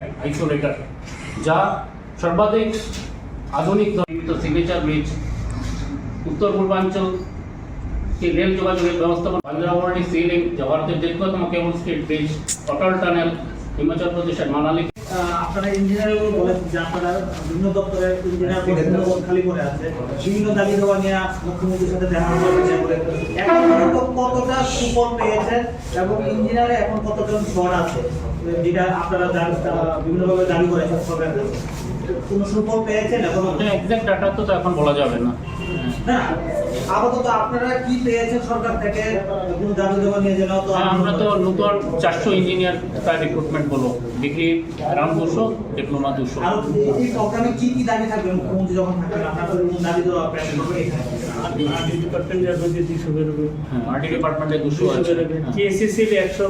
Isolator যা সর্বাধিক আধুনিক সিগনেচার ব্রিজ উত্তর পূর্বাঞ্চল কে রেল যোগাযোগের ব্যবস্থাপনা। পাঞ্জাবরণী সি লিঙ্ক যা ভারতের দীর্ঘতম cable stayed bridge Atal tunnel Himachal প্রদেশের মানালি। আপনারা ইঞ্জিনিয়ার বলেন যে আপনারা বিভিন্ন দপ্তরের ইঞ্জিনিয়ার খালি করে আছে। বিভিন্ন দাবি দেওয়া নিয়ে মুখ্যমন্ত্রীর সাথে দেখা করেছে এখন কতটা সুফল পেয়েছেন এবং ইঞ্জিনিয়ারে এখন কতজন ঝড় আছে? যেটা আপনারা বিভিন্নভাবে দাবি কাছে। কোনো সুফল পেয়েছেন এখনও এক্সাক্ট ডাটা তো এখন বলা যাবে না। না আপাতত আপনারা কি পেয়েছেন সরকার থেকে? কোনো দাবি দেওয়া নিয়ে যেন তো হ্যাঁ, আমরা তো নতুন চারশো ইঞ্জিনিয়ার তার রিক্রুটমেন্ট বলো। ডিগ্রি অ্যারাউন্ড দুশো ডিপ্লোমা দুশো। আর এই প্রোগ্রামে কি কি দাবি থাকবে? মুখ্যমন্ত্রী যখন থাকবেন আপনাদের কোনো দাবি দেওয়া প্ল্যান করবেন আরডি ডিপার্টমেন্ট যার মধ্যে দুশো বেরোবে। হ্যাঁ আছে। হ্যাঁ। একশো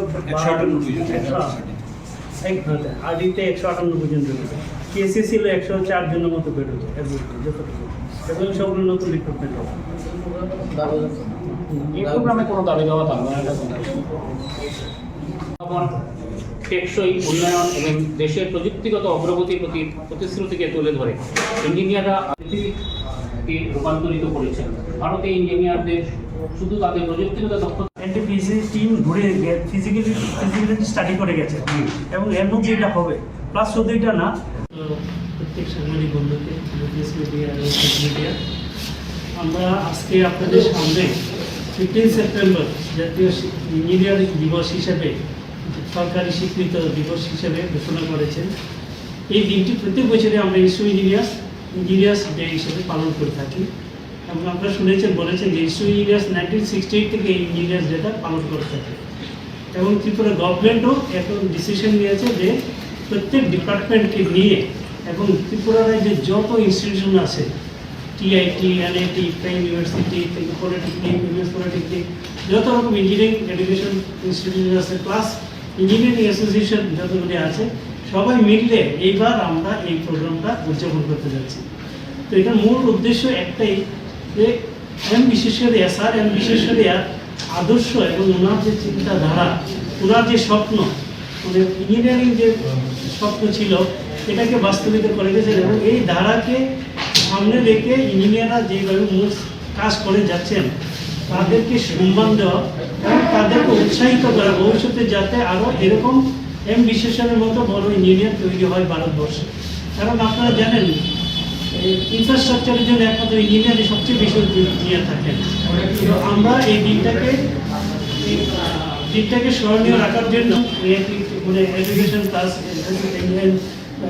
একশো আরডিতে একশো আটান্ন পর্যন্ত বেরোবে ছিল একশো চার জনের মতো বেরোবে everything, যতটুকু। সবগুলো নতুন রিক্রুটমেন্ট হবে টেকসই উন্নয়ন এবং দেশের প্রযুক্তিগত অগ্রগতির প্রতি প্রতিশ্রুতিকে তুলে ধরে ইঞ্জিনিয়াররা রূপান্তরিত করেছেন। ভারতে ইঞ্জিনিয়ারদের শুধু তাদের প্রযুক্তিগত দক্ষতা এনটিপিসি টিম ঘুরে ফিজিক্যালি ফিজিক্যালি স্টাডি করে গেছে। এবং এর মধ্যে এটা হবে। প্লাস শুধু এটা না প্রত্যেক সাংবাদিক বন্ধুকে মিডিয়া মিডিয়া আমরা আজকে আপনাদের সামনে ফিফটিন সেপ্টেম্বর জাতীয় ইঞ্জিনিয়ারিং দিবস হিসেবে সরকারি স্বীকৃত দিবস হিসেবে ঘোষণা করেছেন। এই দিনটি প্রত্যেক বছরে আমরা ইস্যু ইঞ্জিনিয়ার্স ইঞ্জিনিয়ার্স ডে হিসেবে পালন করে থাকি। এবং আপনারা শুনেছেন, বলেছেন যে issue engineers nineteen sixty eight থেকে ইঞ্জিনিয়ার্স ডেটা পালন করে থাকে। এবং ত্রিপুরা গভর্নমেন্টও এখন ডিসিশন নিয়েছে যে প্রত্যেক ডিপার্টমেন্টকে নিয়ে এবং ত্রিপুরা রাজ্যে যত ইনস্টিটিউশন আছে TIT NIT prime university polytechnic universe polytechnic যত রকম ইঞ্জিনিয়ারিং এডুকেশন ইনস্টিটিউশন আছে প্লাস ইঞ্জিনিয়ারিং অ্যাসোসিয়েশন যতগুলি আছে, সবাই মিললে এইবার আমরা এই প্রোগ্রামটা উদযাপন করতে যাচ্ছি। তো এটার মূল উদ্দেশ্য একটাই যে এম বিশেষজ্ঞ স্যার এম বিশেষজ্ঞের আদর্শ এবং ওনার যে চিন্তাধারা, ওনার যে স্বপ্ন মানে ইঞ্জিনিয়ারিং যে স্বপ্ন ছিল, এটাকে বাস্তবিত করে গেছেন এবং এই ধারাকে সামনে রেখে ইঞ্জিনিয়াররা যেভাবে মূল কাজ করে যাচ্ছেন, তাদেরকে সম্মান দেওয়া এবং তাদেরকে উৎসাহিত করা ভবিষ্যতে যাতে আরও এরকম এম বিশেষণের মতো বড় ইঞ্জিনিয়ার তৈরি হয় ভারতবর্ষে। কারণ আপনারা জানেন ইনফ্রাস্ট্রাকচারের জন্য একমাত্র ইঞ্জিনিয়ারই সবচেয়ে বেশি ইঞ্জিনিয়ার থাকেন তো আমরা এই দিনটাকে দিনটাকে স্মরণীয় রাখার জন্য মানে এডুকেশন ক্লাস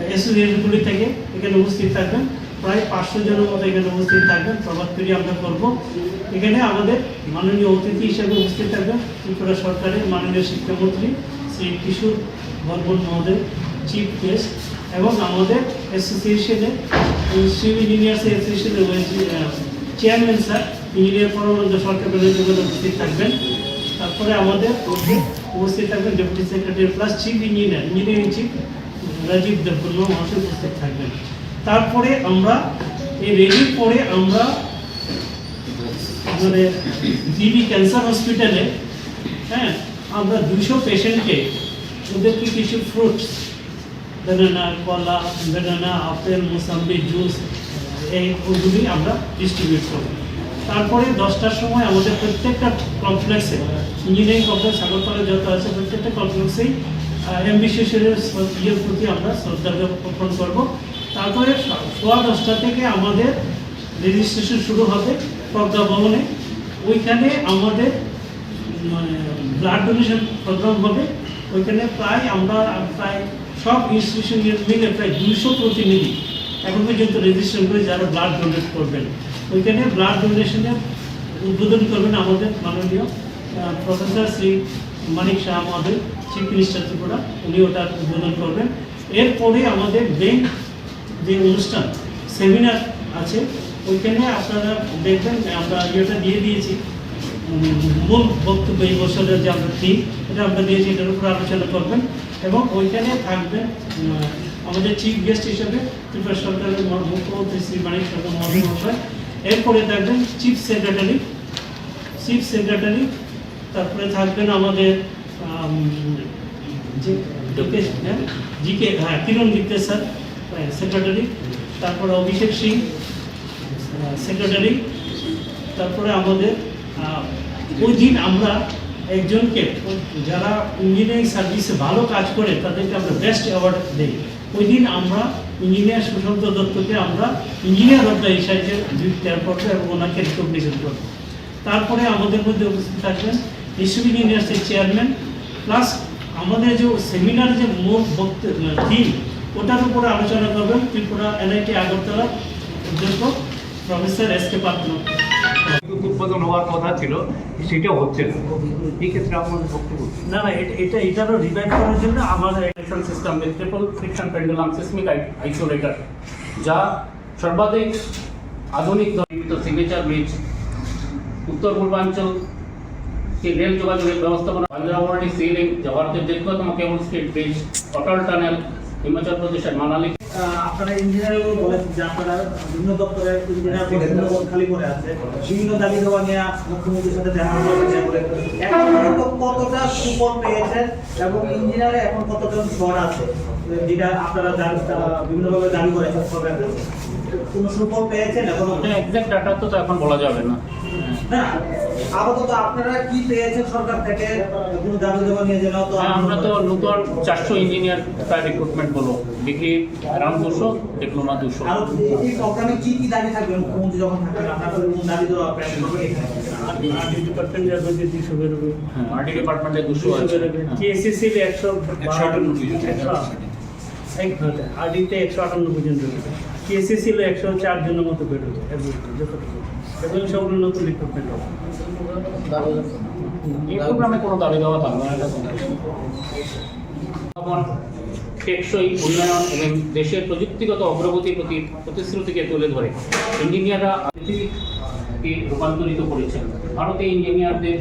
অ্যাসোসিয়েশনগুলি থেকে এখানে উপস্থিত থাকবেন। প্রায় পাঁচশো জনের মতো এখানে উপস্থিত থাকবেন। প্রভাত ফেরি আমরা করব। এখানে আমাদের মাননীয় অতিথি হিসেবে উপস্থিত থাকবেন ত্রিপুরা সরকারের মাননীয় শিক্ষামন্ত্রী শ্রী কিশোর বর্মন মহোদয় চিফ গেস্ট এবং আমাদের অ্যাসোসিয়েশনের সিভিল ইঞ্জিনিয়ার্স অ্যাসোসিয়েশনের chairman sir engineer Paramananda Sarkar উপস্থিত থাকবেন। তারপরে আমাদের উপস্থিত থাকবেন deputy secretary plus chief engineer engineering chief Rajib Debbarma মহাশয় উপস্থিত থাকবেন। তারপরে আমরা, এই রেলির পরে আমরা মানে জিবি ক্যান্সার হসপিটালে হ্যাঁ আমরা দুশো পেশেন্টকে ওদেরকে কিছু ফ্রুটস বেনানা কলা বেদানা আপেল, মোসাম্বি, জুস, এই ওগুলি আমরা ডিস্ট্রিবিউট করব তারপরে দশটার সময় আমাদের প্রত্যেকটা কমপ্লেক্সে ইঞ্জিনিয়ারিং কমপ্লেক্স আগরতলা যত আছে, প্রত্যেকটা কমপ্লেক্সেই এম বিশেষের ইয়ের প্রতি আমরা শ্রদ্ধা জ্ঞাপন করব। তারপরে সোয়া দশটা থেকে আমাদের রেজিস্ট্রেশন শুরু হবে প্রজ্ঞা ভবনে। ওইখানে আমাদের মানে ব্লাড ডোনেশন প্রোগ্রাম হবে। ওইখানে প্রায় আমরা প্রায় সব ইনস্টিটিউশন মিলে প্রায় দুশো প্রতিনিধি এখন পর্যন্ত রেজিস্ট্রেশন করে যারা ব্লাড ডোনেট করবেন। ওইখানে ব্লাড ডোনেশনের উদ্বোধন করবেন আমাদের মাননীয় প্রফেসর শ্রী মানিক শাহ মহোদয় চিফ মিনিস্টার ত্রিপুরা। উনি ওটার উদ্বোধন করবেন। এরপরে আমাদের ব্যাংক যে অনুষ্ঠান সেমিনার আছে, ওইখানে আপনারা দেখবেন, আমরা ইয়েটা দিয়ে দিয়েছি। মূল বক্তব্য এই বছরের যে আমরা থিম এটা আমরা দিয়েছি, এটার উপর আলোচনা করবেন। এবং ওইখানে থাকবেন আমাদের চিফ গেস্ট হিসেবে ত্রিপুরা সরকারের মুখ্যমন্ত্রী শ্রী মানিক শর্মা মহাশয়। এরপরে থাকবেন চিফ সেক্রেটারি চিফ সেক্রেটারি তারপরে থাকবেন আমাদের হ্যাঁ? জিকে হ্যাঁ কিরণ গিত্তে স্যার সেক্রেটারি তারপরে অভিষেক সিং সেক্রেটারি তারপরে আমাদের ওই দিন আমরা একজনকে, যারা ইঞ্জিনিয়ারিং সার্ভিসে ভালো কাজ করে, তাদেরকে আমরা বেস্ট অ্যাওয়ার্ড দিই। ওই দিন আমরা ইঞ্জিনিয়ার সুশান্ত দত্তকে আমরা ইঞ্জিনিয়ার অফ দ্য হিসাবে দেওয়ার করব এবং ওনাকে রিকগনিশন করব। তারপরে আমাদের মধ্যে উপস্থিত থাকবেন ইস্যুবিং ইউনিভার্সিটির চেয়ারম্যান প্লাস আমাদের যে সেমিনার যে মূল থিম ওটার উপরে আলোচনা করবেন ত্রিপুরা এনআইটি আগরতলা অধ্যক্ষ প্রফেসর এস কে পাত্র উৎপাদন হওয়ার কথা ছিল সেটা হচ্ছে না। এই ক্ষেত্রে আপনার বক্তব্য না না, এটা এটা এটারও রিভাইভ করার জন্য আমাদের electron system triple friction pendulum seismic isolator যা সর্বাধিক আধুনিক নির্মিত সিগনেচার ব্রিজ উত্তর পূর্বাঞ্চল কে রেল যোগাযোগের ব্যবস্থাপনা পাঞ্জাবরণী সিলিং যা ভারতের দীর্ঘতম cable stayed bridge Atal tunnel Himachal প্রদেশের মানালি আপনারা ইঞ্জিনিয়ার বলেছেন যে আপনারা বিভিন্ন দপ্তরে ইঞ্জিনিয়ার পদ খালি করে আছে। বিভিন্ন দাবি দেওয়া নিয়ে মুখ্যমন্ত্রীর সাথে দেখা এখন কতটা সুফল পেয়েছেন এবং ইঞ্জিনিয়ারে এখন কতজন শহর আছে? যেটা আপনারা বিভিন্নভাবে দাবি করেছেন। সরকার কোনো সুফল পেয়েছেন এখন এক্সাক্ট ডাটা তো এখন বলা যাবে না। না আপাতত আপনারা কি পেয়েছেন সরকার থেকে? কোনো দাবি দেওয়া নিয়ে যেন তো হ্যাঁ, আমরা তো নতুন চারশো ইঞ্জিনিয়ার প্রায় রিক্রুটমেন্ট বলো ডিগ্রি অ্যারাউন্ড দুশো ডিপ্লোমা দুশো। আর এই প্রোগ্রামে কি কি দাবি থাকবে? মুখ্যমন্ত্রী যখন থাকবেন আপনাদের কোন দাবি দেওয়া প্রেরণ করবে এখানে আর্টি ডিপার্টমেন্টের মধ্যে দুশো বেরোবে। হ্যাঁ। আরটি ডিপার্টমেন্টে দুশো দুশো আছে বেরোবে হ্যাঁ। একশো একশো আটানব্বই। আরডিতে একশো বেরোবে চার জনের মতো বেরোবে। যতটুকু। এবং সবগুলো নতুন রিক্রুটমেন্ট হবে এই প্রোগ্রামে কোনো দাবি দেওয়া থাকবে না এটা সন্তুষ্ট। টেকসই উন্নয়ন এবং দেশের প্রযুক্তিগত অগ্রগতির প্রতি প্রতিশ্রুতিকে তুলে ধরে ইঞ্জিনিয়াররা পৃথিবীকে রূপান্তরিত করেছেন। ভারতে ইঞ্জিনিয়ারদের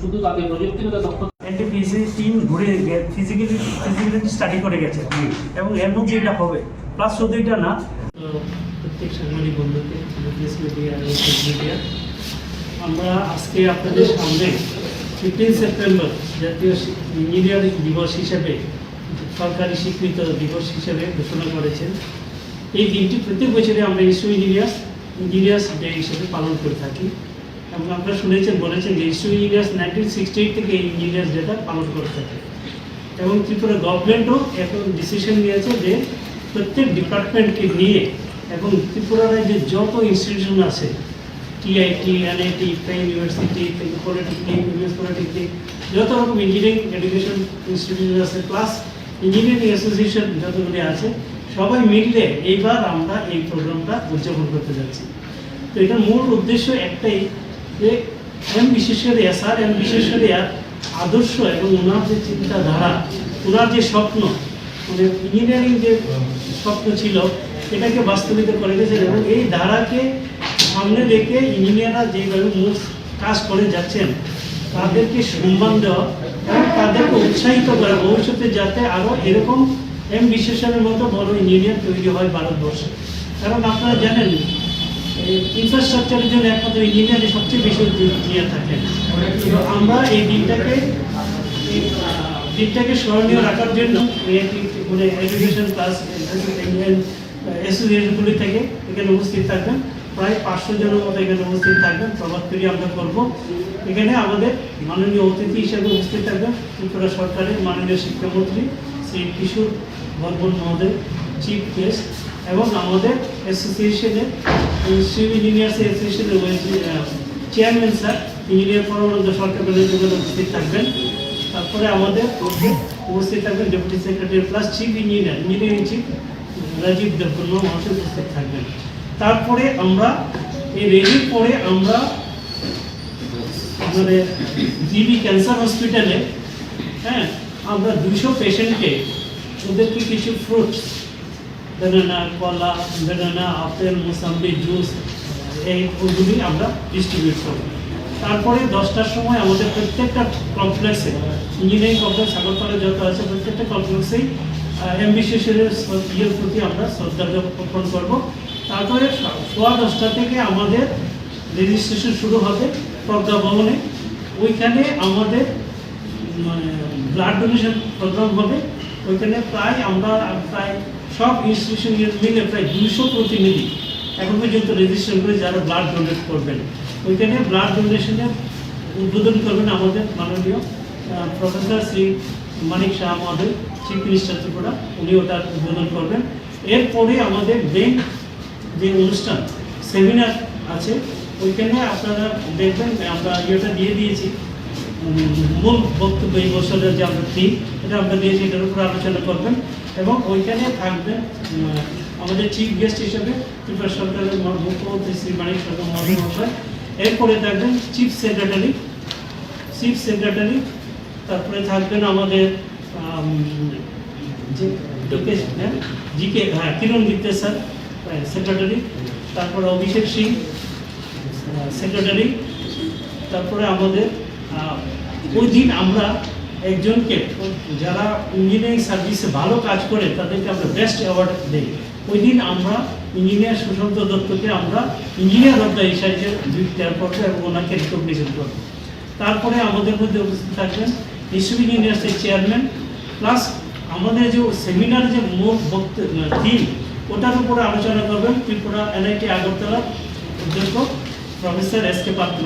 শুধু তাদের প্রযুক্তিগত দক্ষতা এনটিপিসি টিম ঘুরে ফিজিক্যালি ফিজিক্যালি স্টাডি করে গেছে। এবং এর মধ্যে এটা হবে। প্লাস শুধু এটা না প্রত্যেক সাংবাদিক বন্ধুকে প্রেস মিডিয়া এবং মিডিয়া আমরা আজকে আপনাদের সামনে ফিফটিন সেপ্টেম্বর জাতীয় ইঞ্জিনিয়ারিং দিবস হিসেবে সরকারি স্বীকৃত দিবস হিসেবে ঘোষণা করেছেন। এই দিনটি প্রত্যেক বছরে আমরা ইস্যু ইঞ্জিনিয়ার্স ইঞ্জিনিয়ার্স ডে হিসেবে পালন করে থাকি। এবং আপনারা শুনেছেন বলেছেন যে issue engineers nineteen sixty eight থেকে এই ইঞ্জিনিয়ার্স ডেটা পালন করে থাকে। এবং ত্রিপুরা গভর্নমেন্টও এখন ডিসিশন নিয়েছে যে প্রত্যেক ডিপার্টমেন্টকে নিয়ে এবং ত্রিপুরা রাজ্যে যত ইনস্টিটিউশন আছে TIT NIT prime university polytechnic US polytechnic যত রকম ইঞ্জিনিয়ারিং এডুকেশন ইনস্টিটিউশন আছে প্লাস ইঞ্জিনিয়ারিং অ্যাসোসিয়েশন যতগুলি আছে, সবাই মিললে এইবার আমরা এই প্রোগ্রামটা উদযাপন করতে যাচ্ছি। তো এটার মূল উদ্দেশ্য একটাই যে এম বিশেষরিয়া স্যার এম বিশেষরিয়ার আদর্শ এবং ওনার যে চিন্তাধারা, ওনার যে স্বপ্ন মানে ইঞ্জিনিয়ারিং যে স্বপ্ন ছিল এটাকে বাস্তবিত করে গেছে এবং এই ধারাকে সামনে রেখে ইঞ্জিনিয়াররা যেভাবে মূল কাজ করে যাচ্ছেন, তাদেরকে সম্মান দেওয়া এবং তাদেরকে উৎসাহিত করা ভবিষ্যতে যাতে আরও এরকম এম বিশেষণের মতো বড় ইঞ্জিনিয়ার তৈরি হয় ভারতবর্ষে। কারণ আপনারা জানেন ইনফ্রাস্ট্রাকচারের জন্য একমাত্র ইঞ্জিনিয়ারে সবচেয়ে বেশি ইঞ্জিনিয়ার থাকেন। আমরা এই দিনটাকে দিনটাকে স্মরণীয় রাখার জন্য মানে এডুকেশন ক্লাস অ্যাসোসিয়েশনগুলি থেকে এখানে উপস্থিত থাকবেন। প্রায় পাঁচশো জনের মতো এখানে উপস্থিত থাকবেন। প্রভাত ফেরি আমরা করব। এখানে আমাদের মাননীয় অতিথি হিসেবে উপস্থিত থাকবেন ত্রিপুরা সরকারের মাননীয় শিক্ষামন্ত্রী শ্রী কিশোর বর্মন মহোদয় চিফ গেস্ট এবং আমাদের অ্যাসোসিয়েশনের সিভিল ইঞ্জিনিয়ার্স অ্যাসোসিয়েশনের chairman sir engineer Paramananda Sarkar উপস্থিত থাকবেন। তারপরে আমাদের উপস্থিত থাকবেন deputy secretary plus chief engineer engineering chief Rajib Debbarma মহাশয় উপস্থিত থাকবেন। তারপরে আমরা, এই রেলির পরে আমরা আমাদের জিবি ক্যান্সার হসপিটালে হ্যাঁ আমরা দুশো পেশেন্টকে ওদেরকে কিছু ফ্রুটস বেনানা কলা বেনানা আপেল মোসাম্বি জুস এই ওগুলি আমরা ডিস্ট্রিবিউট করি। তারপরে দশটার সময় আমাদের প্রত্যেকটা কমপ্লেক্সে ইঞ্জিনিয়ারিং কমপ্লেক্স আগরতলা যত আছে, প্রত্যেকটা কমপ্লেক্সেই এম বিশেষের ইয়ের প্রতি আমরা শ্রদ্ধা জ্ঞাপন করব। তারপরে সোয়া দশটা থেকে আমাদের রেজিস্ট্রেশন শুরু হবে প্রজ্ঞা ভবনে। ওইখানে আমাদের মানে ব্লাড ডোনেশন প্রোগ্রাম হবে। ওইখানে প্রায় আমরা, প্রায় সব ইনস্টিটিউশন মিলে প্রায় দুশো প্রতিনিধি এখন পর্যন্ত রেজিস্ট্রেশন করে যারা ব্লাড ডোনেট করবেন। ওইখানে ব্লাড ডোনেশনে উদ্বোধন করবেন আমাদের মাননীয় প্রফেসর শ্রী মানিক শাহ মহোদয় চিফ মিনিস্টার ত্রিপুরা উনি ওটার উদ্বোধন করবেন। এরপরে আমাদের মেন যে অনুষ্ঠান সেমিনার আছে, ওইখানে আপনারা দেখবেন আমরা ইয়েটা দিয়ে দিয়েছি। মূল বক্তব্য এই বছরের যে আমরা থিম এটা আমরা দিয়েছি, এটার উপর আলোচনা করবেন। এবং ওইখানে থাকবেন আমাদের চিফ গেস্ট হিসেবে ত্রিপুরা সরকারের মুখ্যমন্ত্রী শ্রী মানিক সরকার মহাশয় এরপরে থাকবেন চিফ সেক্রেটারি চিফ সেক্রেটারি তারপরে থাকবেন আমাদের হ্যাঁ, হ্যাঁ কিরণ গিত্তে স্যার সেক্রেটারি তারপরে অভিষেক সিং সেক্রেটারি তারপরে আমাদের ওই দিন আমরা একজনকে যারা ইঞ্জিনিয়ারিং সার্ভিসে ভালো কাজ করে তাদেরকে আমরা বেস্ট অ্যাওয়ার্ড দিই। ওই দিন আমরা ইঞ্জিনিয়ার সুশান্ত দত্তকে আমরা ইঞ্জিনিয়ার অফ দ্য হিসাবে দেওয়ার করব এবং ওনাকে রিকগনিশন করব। তারপরে আমাদের মধ্যে উপস্থিত থাকবেন ইস্যু ইউনিভার্সিটির চেয়ারম্যান প্লাস আমাদের যে সেমিনার যে মূল বক্তব্য থিম ওটার উপরে আলোচনা করবেন ত্রিপুরা এনআইটি আগরতলা অধ্যক্ষ প্রফেসর এস কে পাত্র